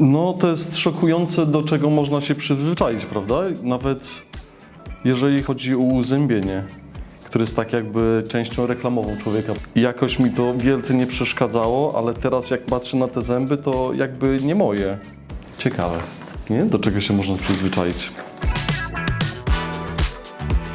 No to jest szokujące, do czego można się przyzwyczaić, prawda? Nawet jeżeli chodzi o uzębienie, które jest tak jakby częścią reklamową człowieka. Jakoś mi to wielce nie przeszkadzało, ale teraz jak patrzę na te zęby, to jakby nie moje. Ciekawe, nie? Do czego się można przyzwyczaić.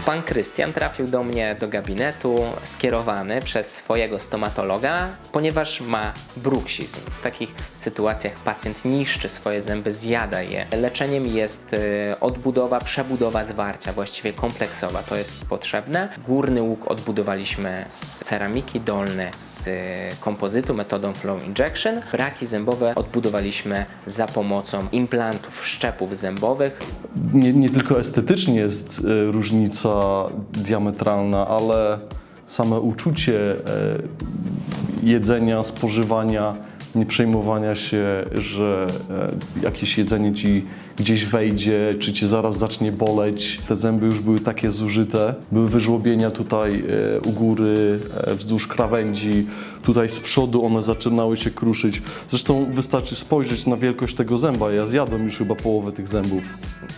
Pan Krystian trafił do mnie do gabinetu skierowany przez swojego stomatologa, ponieważ ma bruksizm. W takich sytuacjach pacjent niszczy swoje zęby, zjada je. Leczeniem jest y, odbudowa, przebudowa zwarcia, właściwie kompleksowa. To jest potrzebne. Górny łuk odbudowaliśmy z ceramiki, dolny z y, kompozytu metodą flow injection. Braki zębowe odbudowaliśmy za pomocą implantów, szczepów zębowych. Nie, nie tylko estetycznie jest e, różnica diametralna, ale same uczucie e, jedzenia, spożywania, nie przejmowania się, że e, jakieś jedzenie ci gdzieś wejdzie, czy cię zaraz zacznie boleć. Te zęby już były takie zużyte, były wyżłobienia tutaj e, u góry, wzdłuż krawędzi, tutaj z przodu one zaczynały się kruszyć. Zresztą wystarczy spojrzeć na wielkość tego zęba. Ja zjadłem już chyba połowę tych zębów.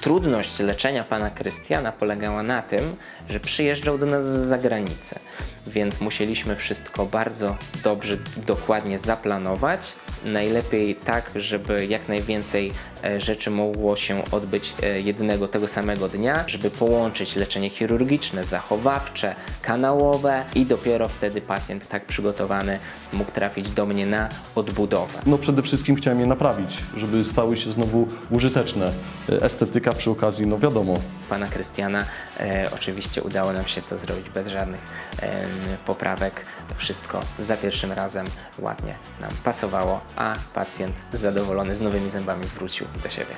Trudność leczenia pana Krystiana polegała na tym, że przyjeżdżał do nas z zagranicy, więc musieliśmy wszystko bardzo dobrze, dokładnie zaplanować. Najlepiej tak, żeby jak najwięcej e, rzeczy mogło się odbyć e, jednego tego samego dnia, żeby połączyć leczenie chirurgiczne, zachowawcze, kanałowe i dopiero wtedy pacjent tak przygotowany mógł trafić do mnie na odbudowę. No przede wszystkim chciałem je naprawić, żeby stały się znowu użyteczne. E, Estetyka przy okazji, no wiadomo. pana Krystiana. E, oczywiście udało nam się to zrobić bez żadnych em, poprawek. Wszystko za pierwszym razem ładnie nam pasowało, a pacjent zadowolony z nowymi zębami wrócił do siebie.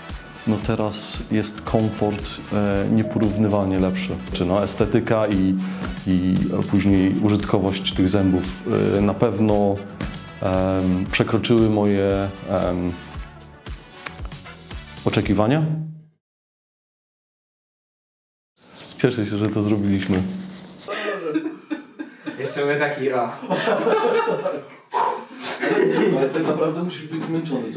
No teraz jest komfort e, nieporównywalnie lepszy. Czy no estetyka i, i później użytkowość tych zębów e, na pewno em, przekroczyły moje em, oczekiwania. Cieszę się, że to zrobiliśmy. Jeszcze był taki, o. Tak naprawdę musisz być zmęczony.